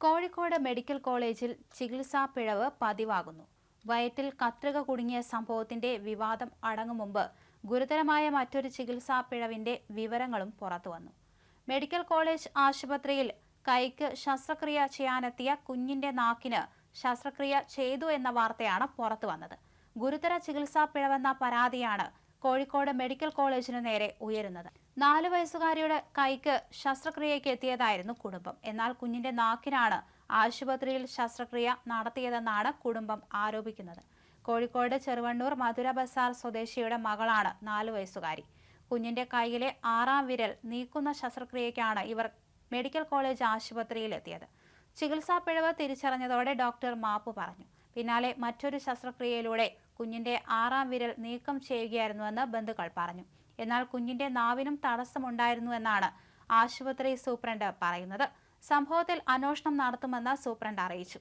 Kozhikode medical കോളേജിൽ ചികിത്സാ പിഴവ് പതിവാകുന്നു. വയറ്റിൽ കത്രിക കുടുങ്ങിയ സംഭവത്തിന്റെ വിവാദം അടങ്ങും മുമ്പ് ഗുരുതരമായ മറ്റൊരു ചികിത്സാ പിഴവിന്റെ വിവരങ്ങളും പുറത്തുവന്നു മെഡിക്കൽ കോളേജ് ആശുപത്രിയിൽ കൈക്ക് ശസ്ത്രക്രിയ ചെയ്യാനെത്തിയ കുഞ്ഞിന്റെ നാക്കിന് ശസ്ത്രക്രിയ ചെയ്തു എന്ന വാർത്തയാണ് പുറത്തുവന്നത് ഗുരുതര ചികിത്സാ പിഴവെന്ന പരാതിയാണ് കോഴിക്കോട് മെഡിക്കൽ കോളേജിനു നേരെ ഉയരുന്നത്. നാല് വയസ്സുകാരിയുടെ കൈക്ക് ശസ്ത്രക്രിയയ്ക്ക് എത്തിയതായിരുന്നു കുടുംബം. എന്നാൽ കുഞ്ഞിന്റെ നാക്കിനാണ് ആശുപത്രിയിൽ ശസ്ത്രക്രിയ നടത്തിയതെന്നാണ് കുടുംബം ആരോപിക്കുന്നത്. കോഴിക്കോട് ചെറുവണ്ണൂർ മധുര ബസാർ സ്വദേശിയുടെ മകളാണ് നാലു വയസ്സുകാരി. കുഞ്ഞിന്റെ കൈയിലെ ആറാം വിരൽ നീക്കുന്ന ശസ്ത്രക്രിയയ്ക്കാണ് ഇവർ മെഡിക്കൽ കോളേജ് ആശുപത്രിയിൽ എത്തിയത്. ചികിത്സാ പിഴവ് തിരിച്ചറിഞ്ഞതോടെ ഡോക്ടർ മാപ്പ് പറഞ്ഞു. പിന്നാലെ മറ്റൊരു ശസ്ത്രക്രിയയിലൂടെ കുഞ്ഞിന്റെ ആറാം വിരൽ നീക്കം ചെയ്യുകയായിരുന്നുവെന്ന് ബന്ധുക്കൾ പറഞ്ഞു. എന്നാൽ കുഞ്ഞിന്റെ നാവിനും തടസ്സമുണ്ടായിരുന്നുവെന്നാണ് ആശുപത്രി സൂപ്രണ്ട് പറയുന്നത്. സംഭവത്തിൽ അന്വേഷണം നടത്തുമെന്ന് സൂപ്രണ്ട് അറിയിച്ചു.